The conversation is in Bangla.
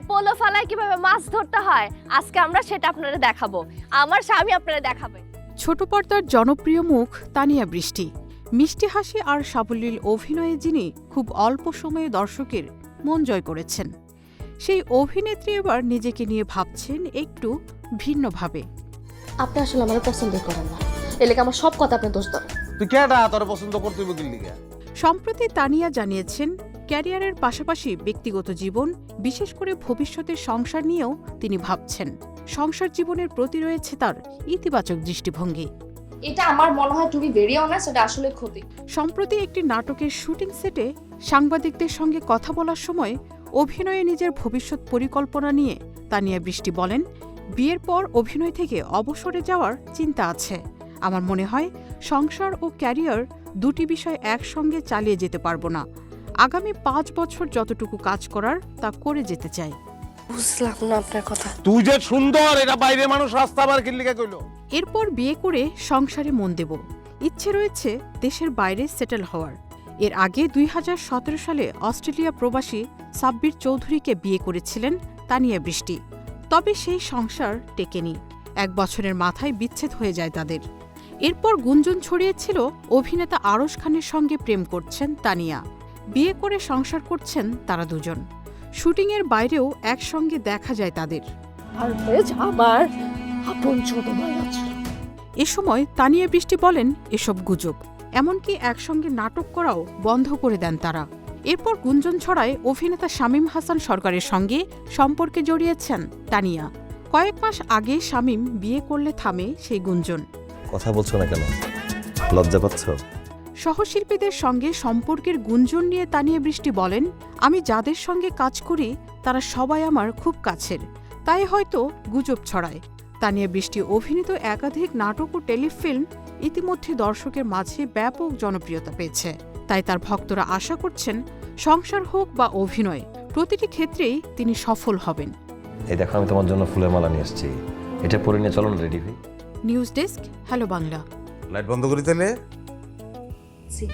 পোলো ফালায় কীভাবে মাছ ধরতে হয়? আজকে আমরা সেটা আপনারা দেখাবো। আমার স্বামী আপনারা দেখাবে। ছোট পর্দার জনপ্রিয় মুখ তানিয়া বৃষ্টি। মিষ্টি হাসি আর সাবলীল অভিনয়ে যিনি খুব অল্প সময়ে দর্শকের মন জয় করেছেন। সেই অভিনেত্রী এবার নিজেকে নিয়ে ভাবছেন একটু ভিন্নভাবে। আপনি আসলে আমার পছন্দ করেন না। এলাকা আমার সব কথা আপনি দোষ দেন। তুই কেডা তোর পছন্দ করতে সম্প্রতি তানিয়া জানিয়েছেন ক্যারিয়ারের পাশাপাশি ব্যক্তিগত জীবন বিশেষ করে ভবিষ্যতের সংসার নিয়েও তিনি ভাবছেন। সংসার জীবনের প্রতি রয়েছে তার ইতিবাচক দৃষ্টিভঙ্গি। এটা আমার মনে হয় টু বি ভেরি অনেস্ট এটা আসলে ক্ষতি। সম্প্রতি একটি নাটকের শুটিং সেটে সাংবাদিকদের সঙ্গে কথা বলার সময় অভিনয়ে নিজের ভবিষ্যৎ পরিকল্পনা নিয়ে তানিয়া বৃষ্টি বলেন বিয়ের পর অভিনয় থেকে অবসরে যাওয়ার চিন্তা আছে। আমার মনে হয় সংসার ও ক্যারিয়ার দুটি বিষয় একসঙ্গে চালিয়ে যেতে পারব না। আগামী পাঁচ বছর যতটুকু কাজ করার তা করে যেতে চাই। বুঝলাম না আপনার কথা। তুই যে সুন্দর এটা বাইরে মানুষ রাস্তা বার কইলো? এরপর বিয়ে করে সংসারে মন দেব। ইচ্ছে রয়েছে দেশের বাইরে সেটেল হওয়ার। এর আগে দুই হাজার সতেরো সালে অস্ট্রেলিয়া প্রবাসী সাব্বির চৌধুরীকে বিয়ে করেছিলেন তানিয়া বৃষ্টি। তবে সেই সংসার টেকেনি। এক বছরের মাথায় বিচ্ছেদ হয়ে যায় তাদের। এরপর গুঞ্জন ছড়িয়েছিল অভিনেতা আরশ খানের সঙ্গে প্রেম করছেন তানিয়া। বিয়ে করে সংসার করছেন তারা দুজন। শুটিংয়ের বাইরেও একসঙ্গে দেখা যায় তাদের। আমার আপন ছোট ভাই আছে। এ সময় তানিয়া বৃষ্টি বলেন এসব গুজব। এমনকি একসঙ্গে নাটক করাও বন্ধ করে দেন তারা। এরপর গুঞ্জন ছড়ায় অভিনেতা শামীম হাসান সরকারের সঙ্গে সম্পর্কে জড়িয়েছেন তানিয়া। কয়েক মাস আগে শামীম বিয়ে করলে থামে সেই গুঞ্জন। কথা বলছো না কেন? লজ্জা পাচ্ছ? সহশিল্পীদের সঙ্গে সম্পর্কের গুঞ্জন নিয়ে তানিয়া বৃষ্টি বলেন আমি যাদের সঙ্গে কাজ করি তারা সবাই আমার খুব কাছের। তাই হয়তো গুজব ছড়ায়। তানিয়া বৃষ্টি অভিনীত একাধিক নাটক ও টেলিফিল্ম ইতিমধ্যে দর্শকের মাঝে ব্যাপক জনপ্রিয়তা পেয়েছে। তাই তার ভক্তরা আশা করছেন সংসার হোক বা অভিনয় প্রতিটি ক্ষেত্রেই তিনি সফল হবেন। এই দেখো আমি তোমার জন্য ফুলের মালা নিয়ে এসেছি। এটা পরে নিয়ে চলো রেডি হই। News desk hello Bangla. Light বন্ধ করি তাহলে Sí.